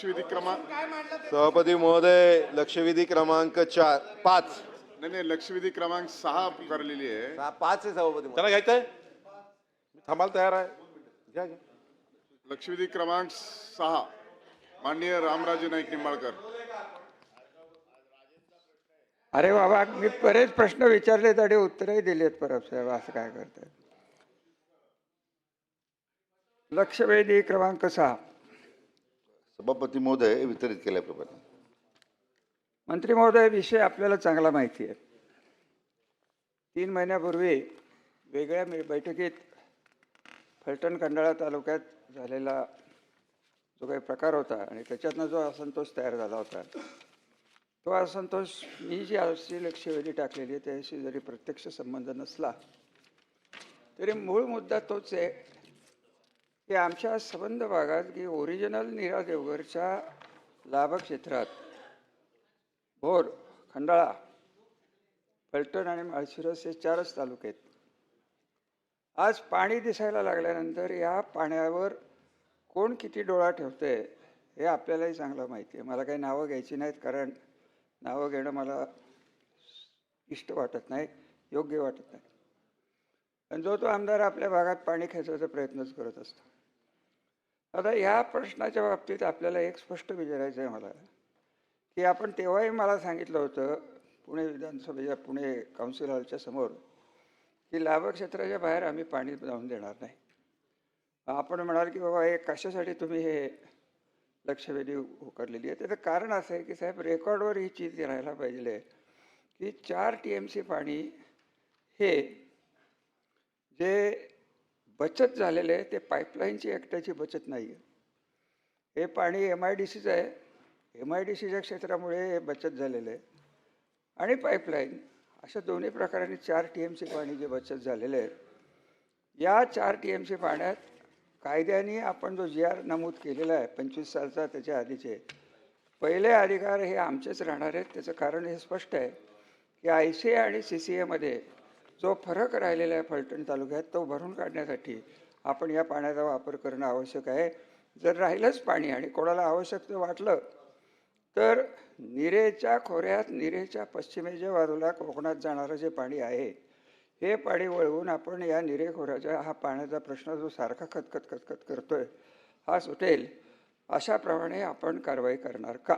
लक्षवेधी क्रमांक सभापती महोदय लक्षवेधी क्रमांक चार पाच. नाही नाही लक्षवेधी क्रमांक सहा पुकारलेली आहे. सहा- पाच आहे सभापती महोदय. त्याला घ्यायचंय? थांबायला तयार आहे. घ्या घ्या. लक्षवेधी क्रमांक सहा माननीय रामराजे नाईक निंबाळकर. अरे बाबा मी बरेच प्रश्न विचारले तरी उत्तरही दिलेत परब साहेब असं काय करताय? लक्षवेधी क्रमांक सहा. सभापती महोदय वितरित केल्याप्रमाणे. मंत्री महोदय विषय आपल्याला चांगला माहिती आहे. तीन महिन्यापूर्वी वेगळ्या मे- बैठकीत फलटण खंडाळा तालुक्यात झालेला जो काही प्रकार होता आणि त्याच्यातनं जो असंतोष तयार झाला होता तो असंतोष मी जी अशी लक्षवेधी टाकलेली आहे त्याशी जरी प्रत्यक्ष संबंध नसला तरी मूळ मुद्दा तोच आहे की आमच्या संबंध भागात की ओरिजिनल नीरा देवघरच्या लाभक्षेत्रात भोर खंडाळा फलटण आणि माळशिरस हे चारच तालुके आहेत. आज पाणी दिसायला लागल्यानंतर या पाण्यावर कोण किती डोळा ठेवते हे आपल्यालाही चांगलं माहिती आहे. मला काही नावं घ्यायची नाहीत कारण नावं घेणं मला इष्ट वाटत नाही योग्य वाटत नाही. आणि जो तो आमदार आपल्या भागात पाणी खेचायचा प्रयत्नच करत असतो. आता ह्या प्रश्नाच्या बाबतीत आपल्याला एक स्पष्ट विचारायचं आहे मला की आपण तेव्हाही मला सांगितलं होतं पुणे विधानसभेच्या पुणे काउन्सिल हॉलच्या समोर की लाभक्षेत्राच्या बाहेर आम्ही पाणी जाऊन देणार नाही. आपण म्हणाल की बाबा हे कशासाठी तुम्ही हे लक्षवेधी उकारलेली आहे? त्याचं कारण असं आहे की साहेब रेकॉर्डवर ही चीज राहायला पाहिजे की चार टी एम सी पाणी हे जे बचत झालेलं आहे ते पाईपलाईनची एकट्याची बचत नाही आहे. हे पाणी एम आय डी सीचं आहे. एम आय डी सीच्या क्षेत्रामुळे हे बचत झालेलं आहे. आणि पाईपलाईन अशा दोन्ही प्रकारांनी चार टी एम सी पाणी जे बचत झालेलं आहे या चार टी एम सी पाण्यात कायद्याने आपण जो जी आर नमूद केलेला आहे पंचवीस सालचा त्याच्या आधीचे पहिले अधिकार हे आमचेच राहणार आहेत. त्याचं कारण हे स्पष्ट आहे की आय सी आणि सी सी एमध्ये जो फरक राहिलेला आहे फलटण तालुक्यात तो भरून काढण्यासाठी आपण या पाण्याचा वापर करणं आवश्यक आहे. जर राहिलंच पाणी आणि कोणाला आवश्यक ते वाटलं तर निरेच्या खोऱ्यात निरेच्या पश्चिमेच्या बाजूला कोकणात जाणारं जे पाणी आहे हे पाणी वळवून आपण या निरे खोऱ्याच्या हा पाण्याचा प्रश्न जो सारखा खतखत खतखत करतोय हा सुटेल अशाप्रमाणे आपण कारवाई करणार का?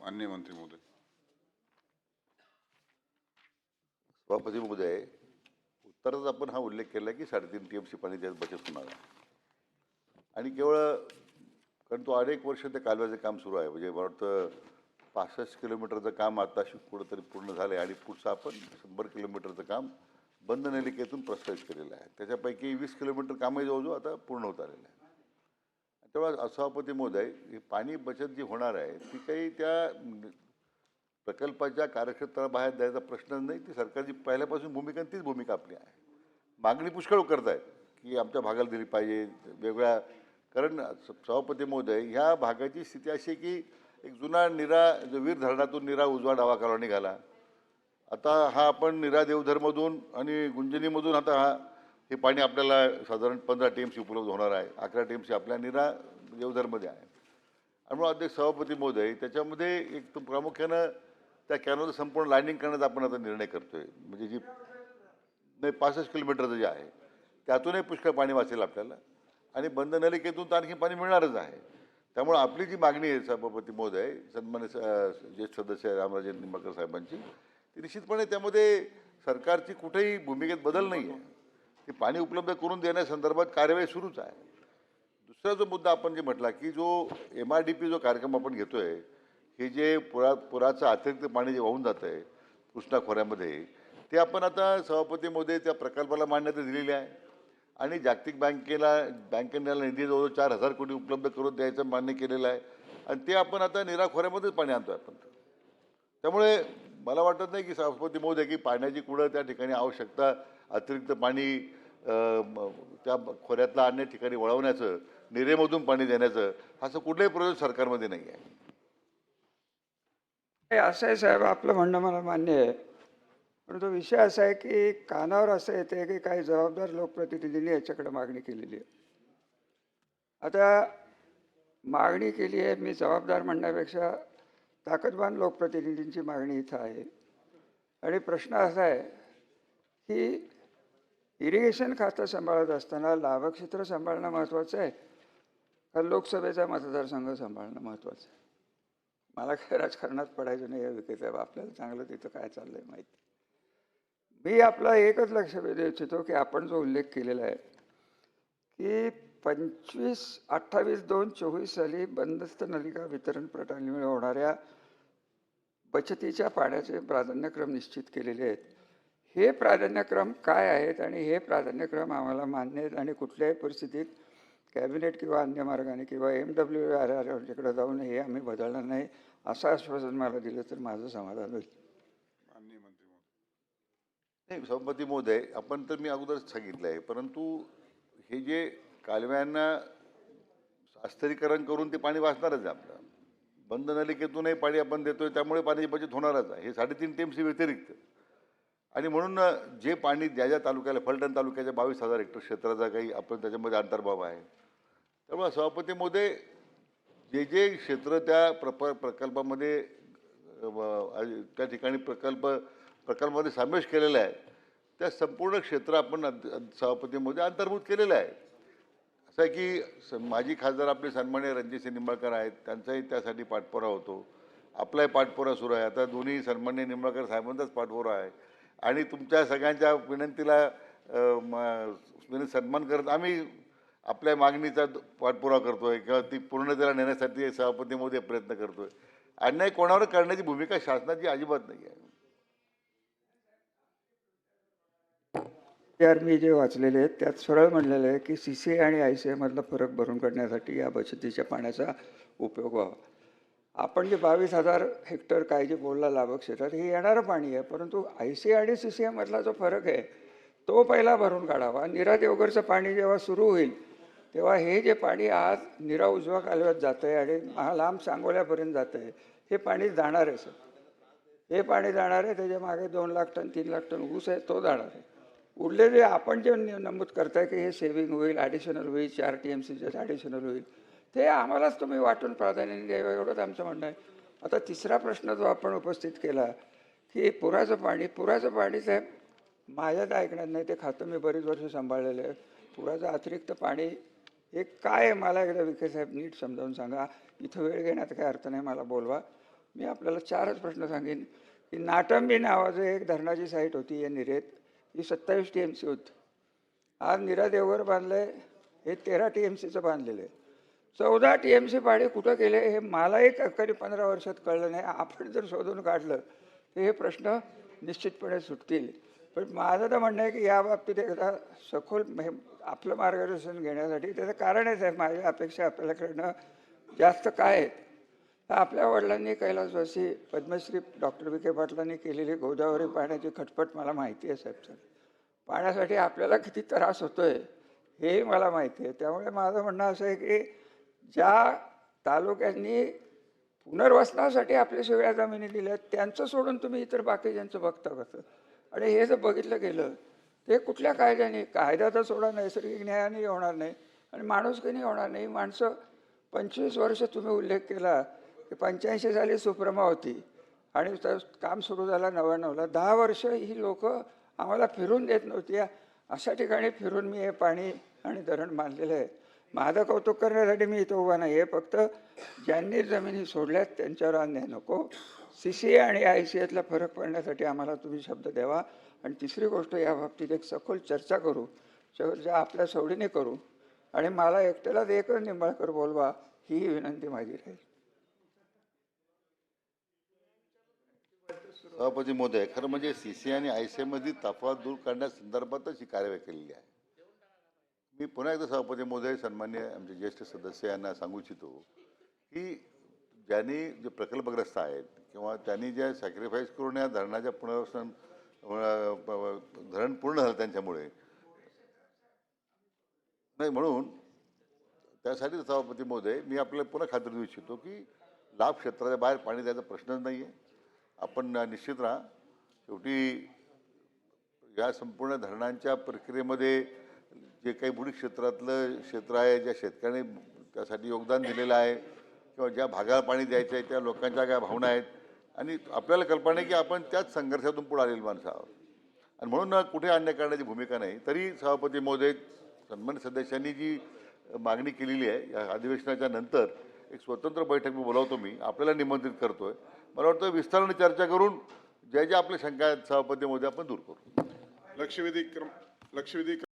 मान्य मंत्री महोदय. सभापती महोदय तरच आपण हा उल्लेख केला की साडेतीन टी एम सी पाणी त्यात बचत होणार आहे. आणि केवळ कारण तो अनेक वर्ष त्या कालव्याचं काम सुरू आहे. म्हणजे मला वाटतं पासष्ट किलोमीटरचं काम आताशी कुठंतरी पूर्ण झालं आहे आणि पुढचं आपण शंभर किलोमीटरचं काम बंद नलिकेतून प्रस्तावित केलेलं आहे. त्याच्यापैकी वीस किलोमीटर कामही जवळजवळ आता पूर्ण होत आलेलं आहे. तेव्हा असभापती मोदय हे पाणी बचत जी होणार आहे ती काही त्या प्रकल्पाच्या कार्यक्षेत्राबाहेर द्यायचा प्रश्न नाही ती सरकारची पहिल्यापासून भूमिका तीच भूमिका आपली आहे. मागणी पुष्कळ करत आहेत की आमच्या भागाला दिली पाहिजे वेगळ्या कारण स- सभापती महोदय ह्या भागाची स्थिती अशी आहे की एक जुना निरा जो वीर धरणातून निरा उजवा डावा निघाला. आता हा आपण निरा देवधरमधून आणि गुंजनीमधून आता हा हे पाणी आपल्याला साधारण पंधरा टी एम सी उपलब्ध होणार आहे अकरा टी एम सी आपल्या निरा देवधरमध्ये आहे. आणि मग अध्यक्ष सभापती महोदय त्याच्यामध्ये एक तर प्रामुख्यानं त्या कॅनॉलचं संपूर्ण लायनिंग करण्याचा आपण आता निर्णय करतोय. म्हणजे जी नाही पासष्ट किलोमीटरचं जे आहे त्यातूनही पुष्कळ पाणी वाचेल आपल्याला. आणि बंद नलिकेतून तर आणखी पाणी मिळणारच आहे. त्यामुळे आपली जी मागणी आहे सभापती महोदय सन्मान्य स- ज्येष्ठ सदस्य रामराजे निंबाळकर साहेबांची ती निश्चितपणे त्यामध्ये सरकारची कुठेही भूमिकेत बदल नाही आहे. ते पाणी उपलब्ध करून देण्यासंदर्भात कार्यवाही सुरूच आहे. दुसरा जो मुद्दा आपण जे म्हटला की जो एम आर डी पी जो कार्यक्रम आपण घेतो आहे हे जे पुरा पुराचं अतिरिक्त पाणी जे वाहून जातं आहे कृष्णा खोऱ्यामध्ये ते आपण आता सभापतीमध्ये त्या प्रकल्पाला मान्यता दिलेली आहे. आणि जागतिक बँकेला बँकेने निधी जवळजवळ चार हजार कोटी उपलब्ध करून द्यायचं मान्य केलेलं आहे. आणि ते आपण आता निराखोऱ्यामध्येच पाणी आणतो आपण. त्यामुळे मला वाटत नाही की सभापती महोदय की पाण्याची कुठं त्या ठिकाणी आवश्यकता अतिरिक्त पाणी त्या खोऱ्यातला अन्य ठिकाणी वळवण्याचं निरेमधून पाणी देण्याचं असं कुठलंही प्रयोजन सरकारमध्ये नाही आहे. असं आहे साहेब आपलं म्हणणं मला मान्य आहे. परंतु विषय असा आहे की कानावर असं येते की काही जबाबदार लोकप्रतिनिधींनी याच्याकडे मागणी केलेली आहे. आता मागणी केली आहे मी जबाबदार म्हणण्यापेक्षा ताकदवान लोकप्रतिनिधींची मागणी इथं आहे. आणि प्रश्न असा आहे की इरिगेशन खातं सांभाळत असताना लाभक्षेत्र सांभाळणं महत्त्वाचं आहे का लोकसभेचा मतदारसंघ सांभाळणं महत्त्वाचं आहे? मला काय राजकारणात पडायचं नाही आहे विकेत आपल्याला चांगलं तिथं काय चाललं आहे माहिती? मी आपला एकच लक्ष वेधू इच्छितो की आपण जो उल्लेख केलेला आहे की पंचवीस अठ्ठावीस दोन चोवीस साली बंदस्त नलिका वितरण प्रणालीमुळे होणाऱ्या बचतीच्या पाण्याचे प्राधान्यक्रम निश्चित केलेले आहेत. हे प्राधान्यक्रम काय आहेत आणि हे प्राधान्यक्रम आम्हाला मान्य आहेत आणि कुठल्याही परिस्थितीत कॅबिनेट किंवा अन्य मार्गाने किंवा एम डब्ल्यू आर आरच्याकडे जाऊन हे आम्ही बदलणार नाही असं आश्वासन मला दिलं तर माझं समाधान होईल. नाही सभापती महोदय आपण तर मी अगोदरच सांगितलं आहे परंतु हे जे कालव्यांना अस्तरीकरण करून ते पाणी वाचणारच आहे आपलं. बंद नलिकेतूनही पाणी आपण देतोय त्यामुळे पाण्याची बचत होणारच आहे. हे साडेतीन टीएमसी व्यतिरिक्त. आणि म्हणून जे पाणी ज्या ज्या तालुक्याला फलटण तालुक्याच्या बावीस हजार हेक्टर क्षेत्राचा काही आपण त्याच्यामध्ये अंतर्भाव आहे. त्यामुळे सभापतीमध्ये जे जे क्षेत्र त्या प्रप प्रकल्पामध्ये त्या ठिकाणी प्रकल्प प्रकल्पामध्ये समावेश केलेला आहे त्या संपूर्ण क्षेत्र आपण सभापतीमध्ये अंतर्भूत केलेलं आहे. असं आहे की स- माजी खासदार आपले सन्मान्य रणजितसिंह निंबाळकर आहेत त्यांचाही त्यासाठी पाठपुरा होतो. आपलाही पाठपुरा सुरू आहे. आता दोन्ही सन्मान्य निंबाळकर साहेबांचाच पाठपुरा आहे. आणि तुमच्या सगळ्यांच्या विनंतीला अ, सन्मान करत आम्ही आपल्या मागणीचा पाठपुरा पाठपुरावा करतोय किंवा ती पूर्णतेला नेण्यासाठी सभापतीमध्ये प्रयत्न करतोय. अन्याय कोणावर करण्याची भूमिका शासनाची अजिबात नाही आहे त्यार मी जे वाचलेले आहेत त्यात सरळ म्हणलेलं आहे की सी सी आणि आय सी आयमधला फरक भरून काढण्यासाठी या बचतीच्या पाण्याचा उपयोग व्हावा. आपण जे बावीस हजार हेक्टर काय जे बोलला लाभक क्षेत्रात हे येणारं पाणी आहे परंतु आय सी आणि सी सी एमधला जो फरक आहे तो पहिला भरून काढावा. निरा देवगरचं पाणी जेव्हा सुरू होईल तेव्हा हे जे पाणी आज निरा उजवा कालव्यात जातं आहे आणि महा- लांब सांगोल्यापर्यंत जातं आहे हे पाणी जाणार आहे सर. हे पाणी जाणार आहे त्याच्यामागे दोन लाख टन तीन लाख टन ऊस आहे तो जाणार आहे. उरलेले आपण जे नमूद करताय की हे सेव्हिंग होईल ॲडिशनल होईल चार टी एम सीचं ॲडिशनल होईल ते आम्हालाच तुम्ही वाटून प्राधान्य द्यावं एवढंच आमचं म्हणणं आहे. आता तिसरा प्रश्न जो आपण उपस्थित केला की पुराचं पाणी पुराचं पाणी साहेब माझ्यात ऐकण्यात नाही ते खातं मी बरीच वर्ष सांभाळलेलं आहे. पुराचं अतिरिक्त पाणी हे काय आहे मला एकदा विखे साहेब नीट समजावून सांगा. इथं वेळ घेण्यात काही अर्थ नाही मला बोलवा. मी आपल्याला चारच प्रश्न सांगेन की नाटंबी नावाचं एक धरणाची साईट होती या निरेत. ही सत्तावीस टी एम सी होती. आज निरा देवघर आहे हे तेरा टी एम सीचं बांधलेलं आहे. चौदा टी एम सी पाणी कुठं गेले हे मलाही कधी पंधरा वर्षात कळलं नाही. आपण जर शोधून काढलं तर हे प्रश्न निश्चितपणे सुटतील. पण माझं तर म्हणणं आहे की या बाबतीत एकदा सखोल हे आपलं मार्गदर्शन घेण्यासाठी त्याचं कारणच आहे. माझ्या अपेक्षा आपल्याकडनं जास्त काय आहेत तर आपल्या वडिलांनी कैलासवासी पद्मश्री डॉक्टर विखे पाटलांनी केलेली गोदावरी पाण्याची खटपट मला माहिती आहे साहेब सर. पाण्यासाठी आपल्याला किती त्रास होतो आहे हेही मला माहिती आहे. त्यामुळे माझं म्हणणं असं आहे की ज्या तालुक्यांनी पुनर्वसनासाठी आपल्या सगळ्या जमिनी दिल्या त्यांचं सोडून तुम्ही इतर बाकीच्यांचं बघता कसं? आणि हे जर बघितलं गेलं ते कुठल्या कायद्याने? कायद्याचा सोडा नैसर्गिक न्यायाने होणार नाही आणि माणुसकीने होणार नाही. माणसं पंचवीस वर्ष तुम्ही उल्लेख केला की पंच्याऐंशी साली सुप्रमा होती आणि तर काम सुरू झाला नव्याण्णवला. दहा वर्ष ही लोक आम्हाला फिरून देत नव्हती. अशा ठिकाणी फिरून मी हे पाणी आणि धरण बांधलेलं आहे. माझं कौतुक करण्यासाठी मी इथं उभा नाही आहे फक्त ज्यांनी जमिनी सोडल्यात त्यांच्यावर अन्याय नको. सी सी ए आणि आय सी एतला फरक पडण्यासाठी आम्हाला तुम्ही शब्द द्यावा. आणि तिसरी गोष्ट या बाबतीत एक सखोल चर्चा करू. चर्चा आपल्या सवडीने करू. आणि मला एकट्यालाच एकच निंबाळकर बोलवा ही विनंती माझी राहील. सभापती महोदय खरं म्हणजे सी सी आणि आय सी एमध्ये तफावत दूर करण्यासंदर्भातच ही कार्यवाही केलेली आहे. मी पुन्हा एकदा सभापती महोदय सन्मान्य आमचे ज्येष्ठ सदस्य यांना सांगू इच्छितो की ज्यांनी जे प्रकल्पग्रस्त आहेत किंवा त्यांनी ज्या सॅक्रिफाईस करून या धरणाच्या पुनर्वसन धरण पूर्ण झालं त्यांच्यामुळे. नाही म्हणून त्यासाठी सभापती महोदय मी आपल्याला पुन्हा खात्री देऊ इच्छितो की लाभ क्षेत्राच्या बाहेर पाणी द्यायचा प्रश्नच नाही आहे आपण निश्चित राहा. शेवटी या संपूर्ण धरणांच्या प्रक्रियेमध्ये जे काही बुडी क्षेत्रातलं क्षेत्र आहे ज्या शेतकऱ्याने त्यासाठी योगदान दिलेलं आहे किंवा ज्या भागाला पाणी द्यायचं आहे त्या लोकांच्या काय भावना आहेत. आणि आपल्याला कल्पना आहे की आपण त्याच संघर्षातून पुढे आलेली माणसं आहोत. आणि म्हणून कुठे अन्याय करण्याची भूमिका नाही. तरी सभापती महोदय सन्मानित सदस्यांनी जी मागणी केलेली आहे या अधिवेशनाच्या नंतर एक स्वतंत्र बैठक मी बोलावतो मी आपल्याला निमंत्रित करतो आहे मला वाटतं विस्ताराने चर्चा करून ज्या ज्या आपल्या शंका आहेत सभापती महोदय आपण दूर करू. लक्षवेधी क्रम लक्षवेधी